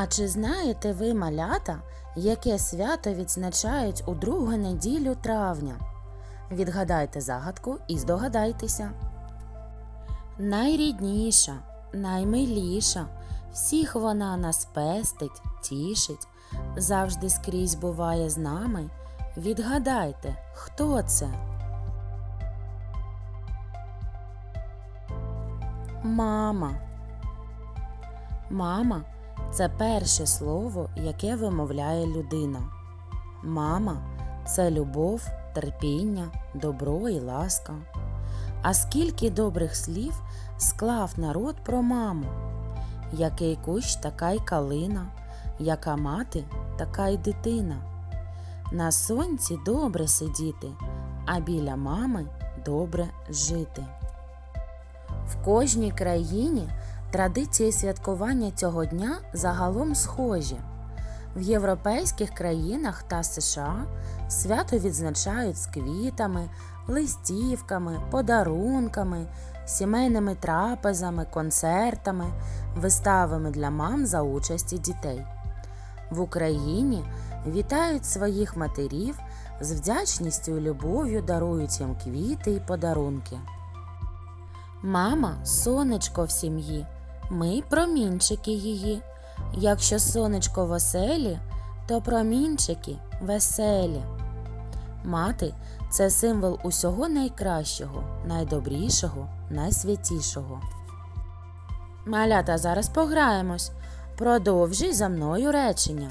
А чи знаєте ви малята, яке свято відзначають у другу неділю травня? Відгадайте загадку і здогадайтеся. Найрідніша, наймиліша, всіх вона нас пестить, тішить, завжди скрізь буває з нами. Відгадайте, хто це? Мама. Мама це перше слово, яке вимовляє людина. Мама це любов, терпіння, добро і ласка. А скільки добрих слів склав народ про маму, який кущ, така й калина, яка мати, така й дитина. На сонці добре сидіти, а біля мами добре жити. В кожній країні традиції святкування цього дня загалом схожі. В європейських країнах та США свято відзначають з квітами, листівками, подарунками, сімейними трапезами, концертами, виставами для мам за участі дітей. В Україні вітають своїх матерів з вдячністю і любов'ю дарують їм квіти і подарунки. Мама сонечко в сім'ї, ми промінчики її. Якщо сонечко в оселі, то промінчики веселі. Мати це символ усього найкращого, найдобрішого, найсвятішого. Малята, зараз пограємось. Продовжуй за мною речення.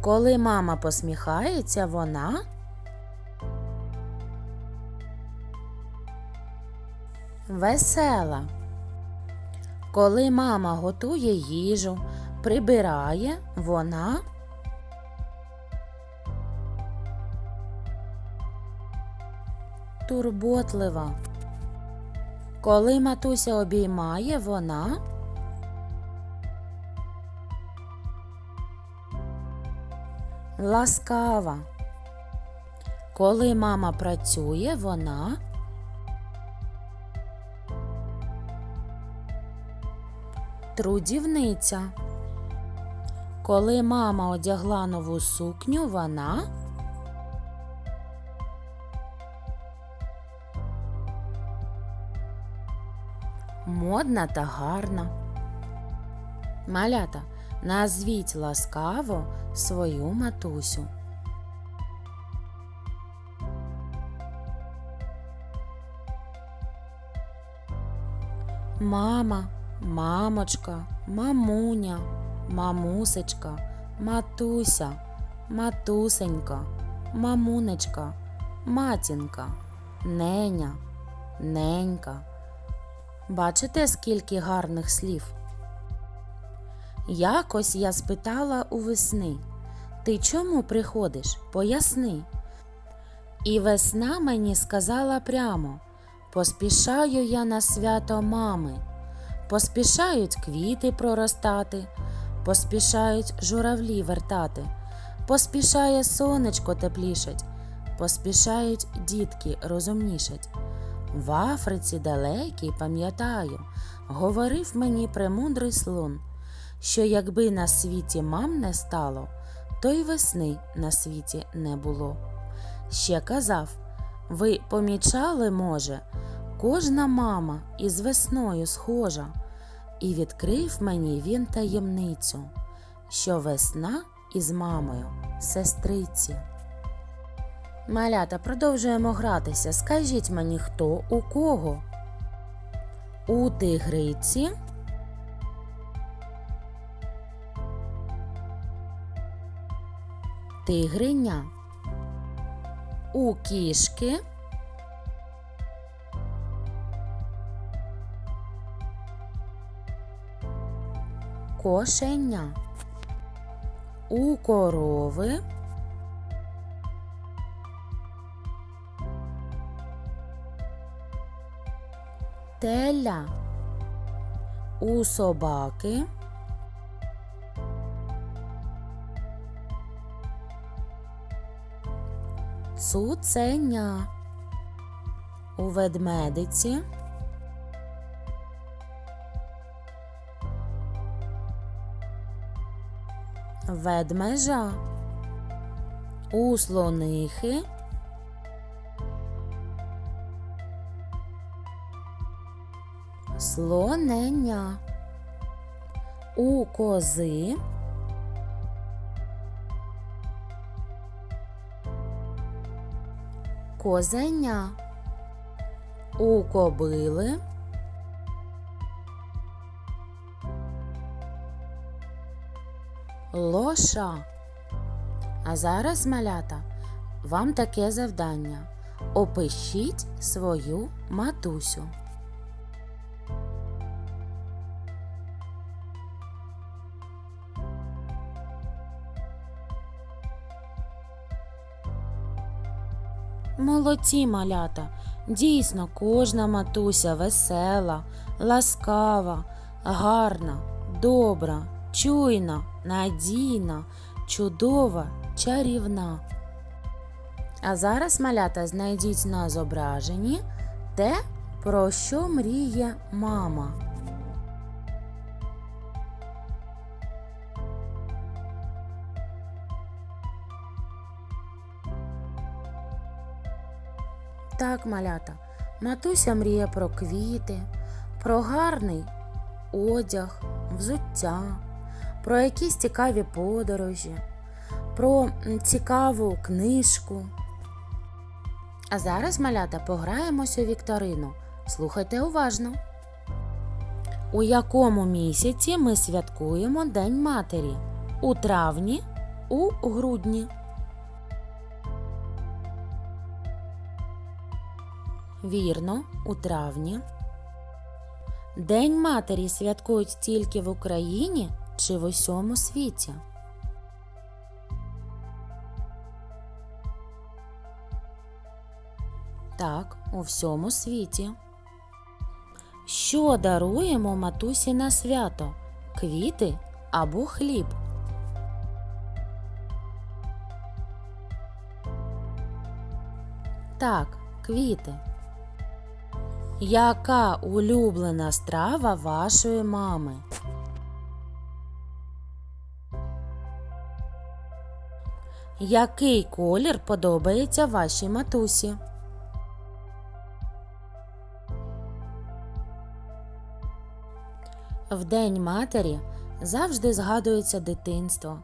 Коли мама посміхається, вона весела. Коли мама готує їжу, прибирає, вона турботлива. Коли матуся обіймає, вона ласкава. Коли мама працює, вона трудівниця. Коли мама одягла нову сукню, вона модна та гарна. Малята, назвіть ласкаво свою матусю. Мама, мамочка, мамуня, мамусечка, матуся, матусенька, мамунечка, матінка, неня, ненька. Бачите, скільки гарних слів? Якось я спитала у весни, ти чому приходиш? Поясни. І весна мені сказала прямо поспішаю я на свято мами, поспішають квіти проростати, поспішають журавлі вертати, поспішає сонечко теплішать, поспішають дітки розумнішать. В Африці далекій, пам'ятаю, говорив мені премудрий слон, що якби на світі мам не стало, то й весни на світі не було. Ще казав ви помічали, може, кожна мама із весною схожа, і відкрив мені він таємницю, що весна із мамою сестриці. Малята, продовжуємо гратися. Скажіть мені, хто у кого? У тигриці. Тигриня. У кішки. Кошеня. У корови. Теля. У собаки. Цуценя. У ведмедиці. Ведмежа. У слонихи слоненя. У кози козеня. У кобили лоша. А зараз, малята, вам таке завдання. Опишіть свою матусю. Молодці малята. Дійсно, кожна матуся весела, ласкава, гарна, добра, чуйна, надійна, чудова, чарівна. А зараз, малята, знайдіть на зображенні те, про що мріє мама. Так, малята, матуся мріє про квіти, про гарний одяг, взуття, про якісь цікаві подорожі, про цікаву книжку. А зараз, малята, пограємося у вікторину. Слухайте уважно. У якому місяці ми святкуємо День Матері? У травні, у грудні. Вірно, у травні. День матері святкують тільки в Україні чи в усьому світі? Так, у всьому світі. Що даруємо матусі на свято? Квіти або хліб? Так, квіти. Яка улюблена страва вашої мами? Який колір подобається вашій матусі? В День матері завжди згадується дитинство,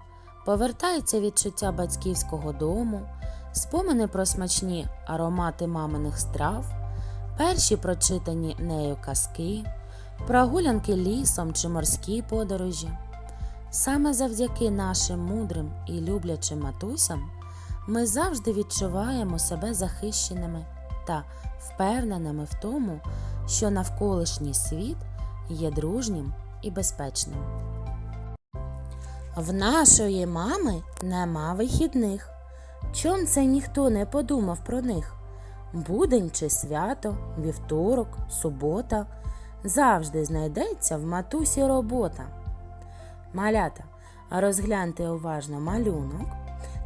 повертається відчуття батьківського дому, спомини про смачні аромати маминих страв, перші прочитані нею казки, прогулянки лісом чи морські подорожі. Саме завдяки нашим мудрим і люблячим матусям ми завжди відчуваємо себе захищеними та впевненими в тому, що навколишній світ є дружнім і безпечним. В нашої мами нема вихідних. Чом це ніхто не подумав про них? Будень чи свято, вівторок, субота завжди знайдеться в матусі робота. Малята, розгляньте уважно малюнок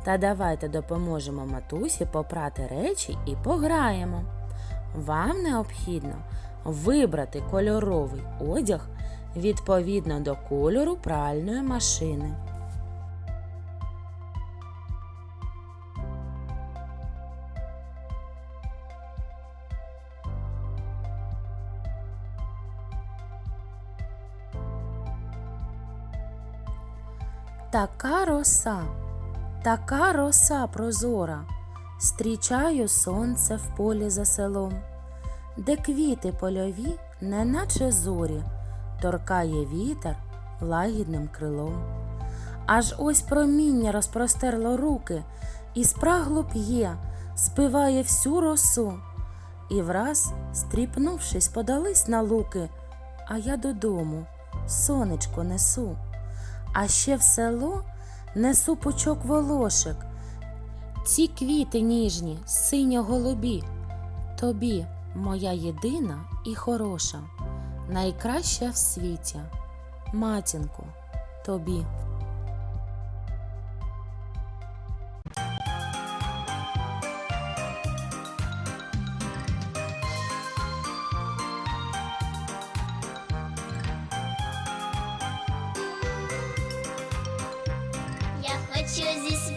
та давайте допоможемо матусі попрати речі і пограємо. Вам необхідно вибрати кольоровий одяг відповідно до кольору пральної машини. Така роса, така роса прозора, Стрічаю сонце в полі за селом, де квіти польові, неначе зорі, торкає вітер лагідним крилом. Аж ось проміння розпростерло руки, і спрагло п'є, спиває всю росу. І враз, стріпнувшись, подались на луки, а я додому сонечко несу. А ще в село несу пучок волошек. Ці квіти ніжні, синьо-голубі, тобі, моя єдина і хороша, найкраща в світі, матінку, тобі. Хочу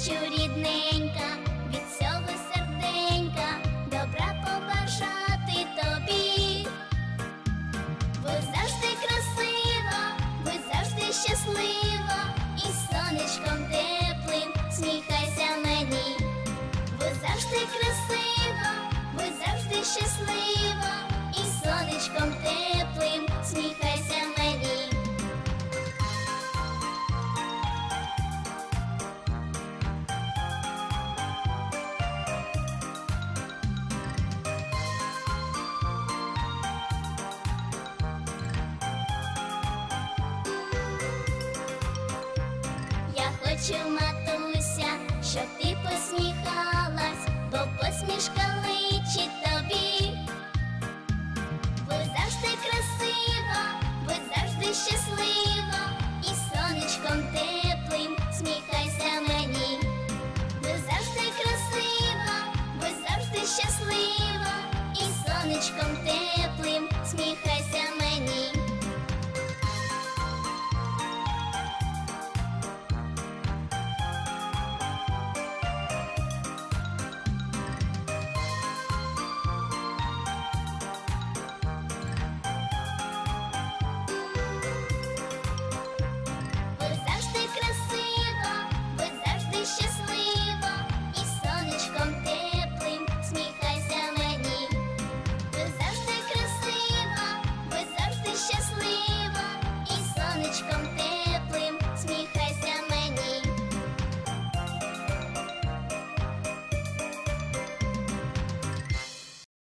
хочу від всього серденька, добра побажати тобі. Ви завжди красиво, ви завжди щасливо, і сонечком теплим сміхайся мені. Ви завжди красиво, ви завжди щасливо, і сонечком теплим сміхайся мені. очі матуся, щоб ти посміхалась, бо посмішка личить тобі, будь завжди красива, будь завжди щаслива, і сонечком теплим сміхайся мені, будь завжди красива, будь завжди щаслива, і сонечком теплим.